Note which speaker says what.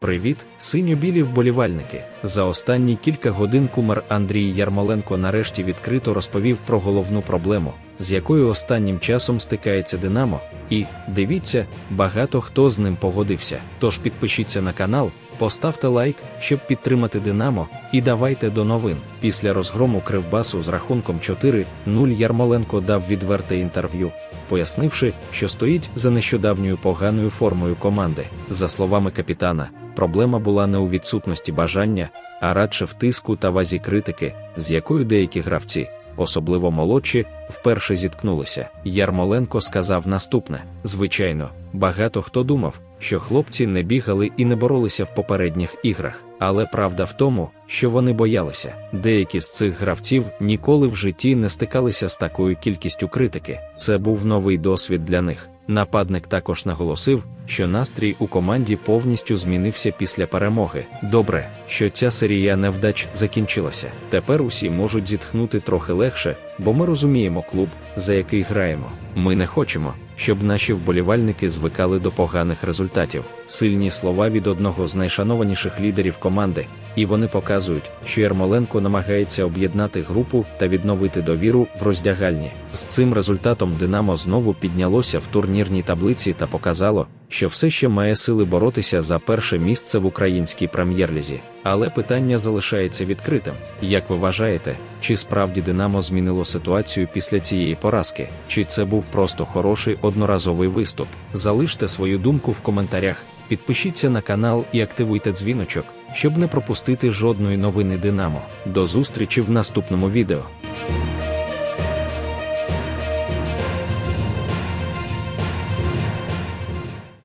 Speaker 1: Привіт, синьо-білі вболівальники. За останні кілька годин кумар Андрій Ярмоленко нарешті відкрито розповів про головну проблему, з якою останнім часом стикається Динамо. І дивіться, багато хто з ним погодився. Тож підпишіться на канал, поставте лайк, щоб підтримати Динамо, і давайте до новин. Після розгрому Кривбасу з рахунком 4-0 Ярмоленко дав відверте інтерв'ю, пояснивши, що стоїть за нещодавньою поганою формою команди. За словами капітана, проблема була не у відсутності бажання, а радше в тиску та вазі критики, з якою деякі гравці, особливо молодші, вперше зіткнулися. Ярмоленко сказав наступне: звичайно, багато хто думав, що хлопці не бігали і не боролися в попередніх іграх. Але правда в тому, що вони боялися. Деякі з цих гравців ніколи в житті не стикалися з такою кількістю критики. Це був новий досвід для них. Нападник також наголосив, що настрій у команді повністю змінився після перемоги. Добре, що ця серія невдач закінчилася. Тепер усі можуть зітхнути трохи легше, бо ми розуміємо клуб, за який граємо. Ми не хочемо, щоб наші вболівальники звикали до поганих результатів. Сильні слова від одного з найшанованіших лідерів команди, і вони показують, що Ярмоленко намагається об'єднати групу та відновити довіру в роздягальні. З цим результатом Динамо знову піднялося в турнірній таблиці та показало, що все ще має сили боротися за перше місце в українській прем'єр-лізі. Але питання залишається відкритим. Як ви вважаєте, чи справді Динамо змінило ситуацію після цієї поразки, чи це був просто хороший одноразовий виступ? Залиште свою думку в коментарях, підпишіться на канал і активуйте дзвіночок, щоб не пропустити жодної новини Динамо. До зустрічі в наступному відео.